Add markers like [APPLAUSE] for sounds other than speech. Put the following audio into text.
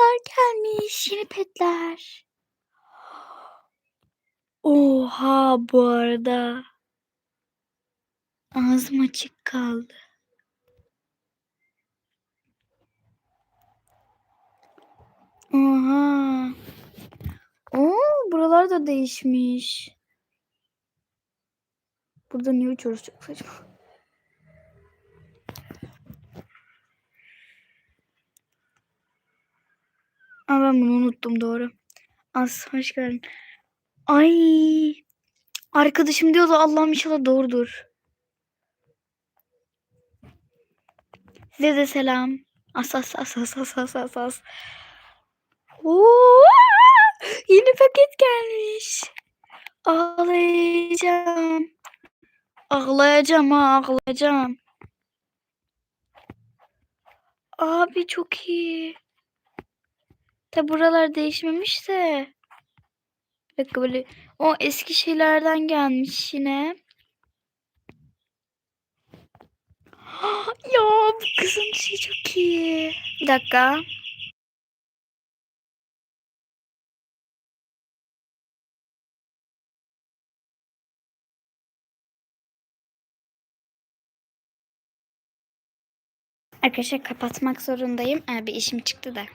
petler gelmiş. Yeni petler. Oha bu arada. Ağzım açık kaldı. Oha. Oo, buralar da değişmiş. Burada niye uçuyoruz çok saçma. Aa, ben bunu unuttum doğru. Az hoş geldin. Ay. Arkadaşım diyordu Allah'ım inşallah doğrudur. Size de selam. As as as as as as as as. Oo! Yeni paket gelmiş. Ağlayacağım. Ağlayacağım ağlayacağım. Abi çok iyi. Tabi buralar değişmemiş de. Bir dakika böyle o eski şeylerden gelmiş yine. [GASPS] ya bu kızın şey çok iyi. Bir dakika. Arkadaşlar kapatmak zorundayım. Ee, bir işim çıktı da.